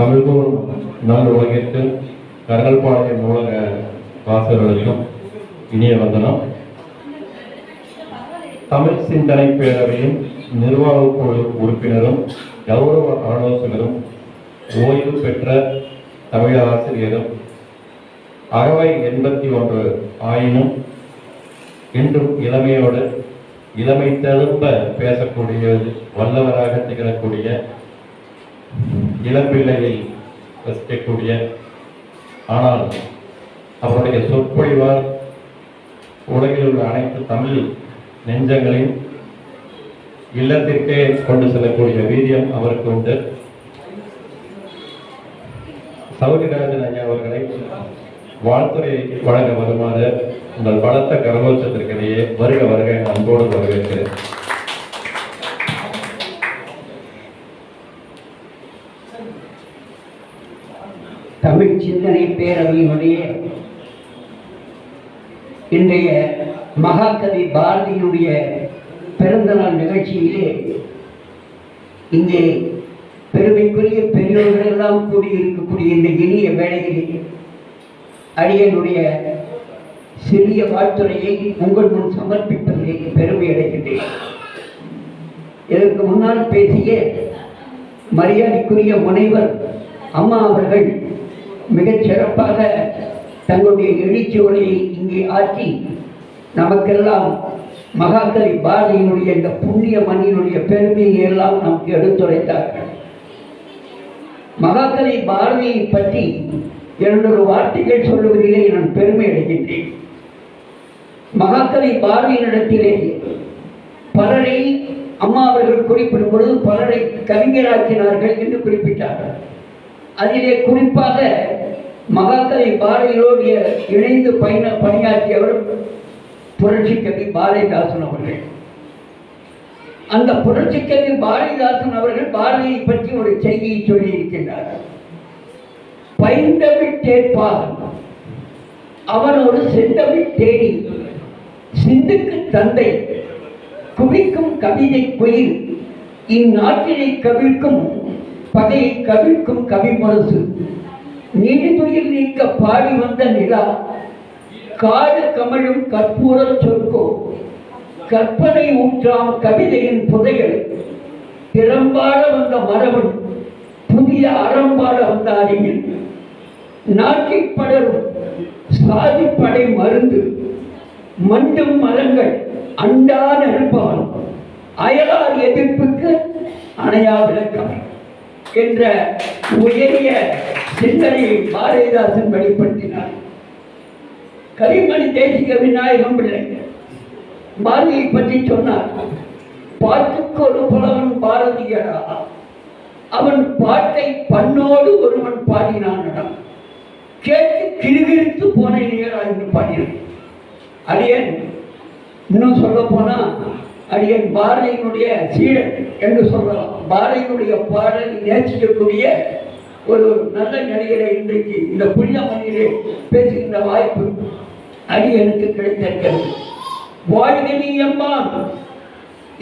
தமிழ்கூர் நல் உலகிற்கு கரங்கல்பாளையம் நூலக வாசகர்களுக்கும் இனிய வந்தனம். தமிழ் சிந்தனை பேரவையின் நிர்வாக குழு உறுப்பினரும் கௌரவ ஆலோசகரும் ஓய்வு பெற்ற தமிழ் ஆசிரியரும். அகவை எண்பத்தி ஒன்று ஆயினும் இன்றும் இளமையோடு இளமை தழும்ப பேசக்கூடிய வல்லவராக திகழக்கூடிய இளம்பிள்ளையை ரசிக்கக்கூடிய ஆனால் அவருடைய சொற்பொழிவால் உலகில் உள்ள அனைத்து தமிழ் நெஞ்சங்களையும் இல்லத்திற்கே கொண்டு செல்லக்கூடிய வீரியம் அவருக்கு உண்டு. சௌரிராஜன் ஐயா அவர்களை வாழ்த்துறை வழங்க வருமாறு உங்கள் பலத்த கரகோஷத்திற்கிடையே வருக வருக அன்போடு வரவேற்கிறேன் தமிழ் சிந்தனை இன்றைய மகாகவி பாரதியினுடைய பிறந்தநாள் நிகழ்ச்சியிலே இங்கே பெருமைக்குரிய பெரியோர்கள் எல்லாம் கூடியிருக்கக்கூடிய இந்த இனிய வேளையிலே அடியனுடைய சிறிய வாழ்த்துறையை உங்கள் முன் சமர்ப்பிப்பதிலே பெருமை அடைகின்றேன். இதற்கு முன்னால் பேசிய மரியாதைக்குரிய முனைவர் அம்மா அவர்கள் மிகச் சிறப்பாக தங்களுடைய எழுச்சி இங்கே ஆற்றி நமக்கெல்லாம் மகாகவி பாரதியினுடைய இந்த புண்ணிய மண்ணினுடைய பெருமையை எல்லாம் நமக்கு எடுத்துரைத்தார்கள். மகாகவி பாரதியை பற்றி இரண்டொரு வார்த்தைகள் சொல்லுவதிலே நான் பெருமை அடைகின்றேன். மகாகவி பாரதியினிடத்திலே பலரை அம்மா அவர்கள் குறிப்பிடும் பொழுது பலரை கவிஞராக்கினார்கள் என்று குறிப்பிட்டார்கள். அதிலே குறிப்பாக மகாகவி பாரதியோடு இணைந்து பயண பணியாற்றியவர் புரட்சி கவி பாரதிதாசன் அவர்கள். அந்த புரட்சி கவி பாரதிதாசன் அவர்கள் பாரதியை பற்றி ஒரு செய்தியை சொல்லி இருக்கின்றார் பைந்தமிழ் தேர்ப்பாகன் அவன் ஒரு செந்தமிழ் தேடி சிந்துக்கு தந்தை குவிக்கும் கவிதை குயில் இந்நாட்டினை கவிழ்க்கும் பதை கவிழ்க்கும் கவிமரசு நீடுதுயில் நீக்க பாடி வந்த நிலா காடு கமழும் கற்பூர சொற்கோ. கற்பனை ஊற்றாம் கவிதையின் புதைகள் திறம்பாட வந்த மரபன் புதிய அறம்பாட வந்த அறிஞன் நாட்டில் படரும் சாதி படை மருந்து மண்டும் மரங்கள் அண்டா நெருப்பவன் அயலார் எதிர்ப்புக்கு அணையா விளக்கம் என்ற உயரிய சிந்தனையை பாரதிதாசன் வெளிப்படுத்தினார். கரிமணி தேசிக விநாயகம் பிள்ளைங்க பாரதியை பற்றி சொன்னார். பாட்டுக்கு ஒரு புலவன் பாரதியடா. அவன் பாட்டை பண்ணோடு ஒருவன் பாடினான் கேட்டு கிருகிருத்து போன நேரா என்று பாடினான். அடியன் இன்னும் சொல்ல போனா அடியன் பாரதியினுடைய சீடன் என்று சொல்லலாம். பாரதியினுடைய பாடலை நேசிக்கக்கூடிய ஒரு நல்ல நடிகரை இன்றைக்கு இந்த புனிதமணியிலே பேசுகின்ற வாய்ப்பு அடியனுக்கு கிடைத்திருக்கிறது. வாழ்கனி அம்மா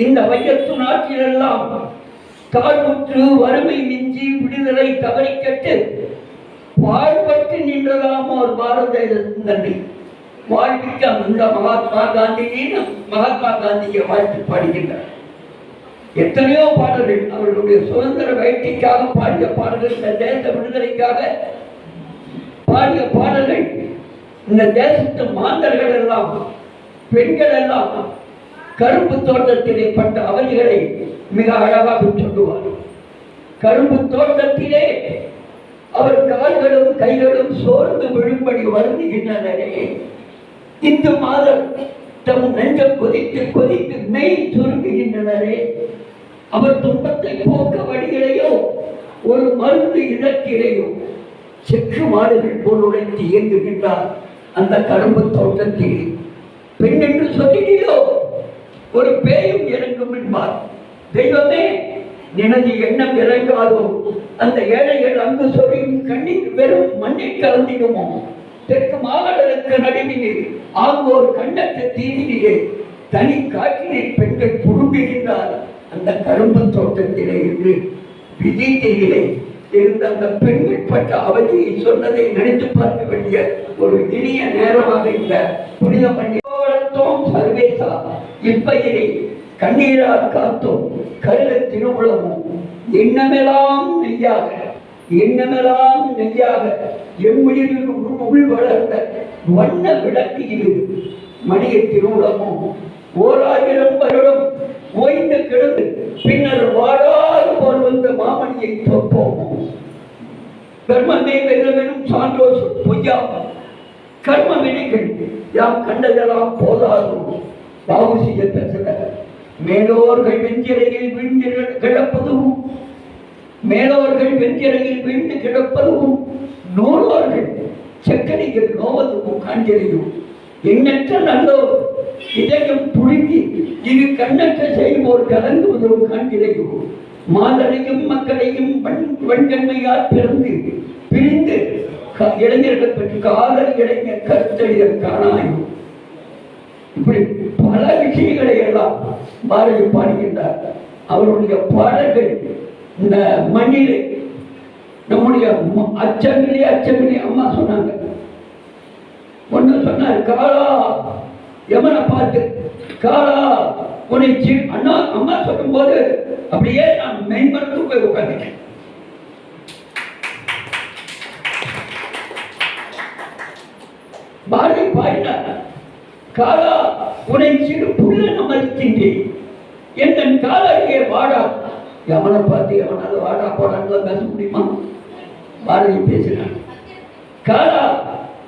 இந்த வையத்து நாட்டிலெல்லாம் தாழ்வுற்று வறுமை மிஞ்சி விடுதலை தவறிக்கட்டு வாழ்பட்டு நின்றதாம் ஒரு பாரத நன்றி. வாழ்விக்க அந்த மகாத்மா காந்தியின் மகாத்மா காந்தியை வாழ்த்து பாடுகின்றார். எத்தனையோ பாடல்கள் அவர்களுடைய சுதந்திர வேட்டைக்காக பாடிய பாடல்கள் இந்த தேச விடுதலைக்காக பாடிய பாடல்கள் இந்த தேசத்து மாந்தர்கள் எல்லாம் பெண்கள் எல்லாம் கரும்பு தோட்டத்திலே பட்ட அவதிகளை மிக அழகாக சொல்லுவார். கரும்பு தோட்டத்திலே அவர் கால்களும் கைகளும் சோர்ந்து விழும்படி வருந்துகின்றனரே. இந்து மாதம் தம் நெஞ்சம் கொதித்து கொதித்து மெய் சுருங்குகின்றனரே அவர் துன்பத்தை போக்க வழிகளையோ ஒரு மருந்து இலக்கிலையோ செக்கு மாடுகள் போல் உடைத்து இயங்குகின்றார் அந்த கரும்பு தோட்டத்தில். பெண் என்று சொல்லினீரோ ஒரு பேயும் இறங்கும் என்பார். தெய்வமே எனது எண்ணம் இறங்காதோ அந்த ஏழைகள் அங்கு சொல்லியும் கண்ணீர் வெறும் மண்ணில் கலந்திடுமோ? தெற்கு மாவட்டத்திற்கு நடுவிலே ஆங்கோர் கண்ணத்து தீவிலே தனி காட்டிலே பெண்கள் புழுங்குகின்றார். அந்த கரும்பு தோட்டத்திலே இருந்து விஜய் இருந்த அந்த பெண்கள் பட்ட அவதியை சொன்னதை நினைத்து பார்க்க வேண்டிய ஒரு இனிய நேரமாக இந்த புனித பண்டிகோம் சர்வேசா இப்பயிரை கண்ணீரால் காத்தோம் கருத திருவுளமும் எண்ணமெல்லாம் நெய்யாக எண்ணமெல்லாம் நெய்யாக எம்முயிரில் உள் வளர்ந்த வண்ண விளக்கு இது மணிய திருவுளமும் ஓராயிரம் வருடம் ஓய்ந்து கிடந்து பின்னர் வாழாது போல் வந்த மாமணியை தொப்போம்? கர்மமே வெல்லமெனும் சான்றோர் பொய்யா கர்ம வினைகள் யாம் கண்டதெல்லாம் போதாதும் பாவுசிய பேசுற மேலோர்கள் வெஞ்சிறையில் வீழ்ந்து கிடப்ப மேலோர்கள் வெஞ்சிறையில் வீழ்ந்து கிடப்பதும் நூலோர்கள் செக்கடிகள் நோவதும் காண்கிறையும் எண்ணற்ற நல்லோர் இதயம் புழுங்கி இரு கண்ணற்ற செய்வோர் கலங்குவதும் காண்கிறையும் மாதரையும் மக்களையும் வன் வன்கண்மையால் பிறந்து பிரிந்து இளைஞர்கள் பற்றி காதல் இளைஞர் கருத்தறிதல் காணாயும். இப்படி பல விஷயங்களை எல்லாம் பாரதி பாடுகின்றார். அவருடைய பாடல்கள் இந்த மண்ணிலே நம்முடைய ம- அச்சங்களே அம்மா சொன்னாங்க. ஒண்ணு சொன்னார் காலா யமனை பார்த்து காலா உன்னை அண்ணா அம்மா சொல்லும்போது அப்படியே நான் மெய்மறந்து போய் உட்காந்துட்டேன் பாரதி பாடினார் காலா உனை சிறு புல்லன மதிக்கின்றேன். என் காலையே வாடா எவனை பார்த்து எவனாலும் வாடா போடான்னு பேச முடியுமா பாரதி பேசினான் காலா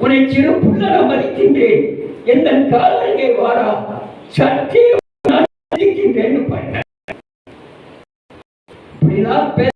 உன்னை சிறு புள்ள மதிக்கின்றேன். என் காலங்கே வாடா. சற்றே மதிக்கின்றேன்னு பண்ண. இப்படிலாம் பேச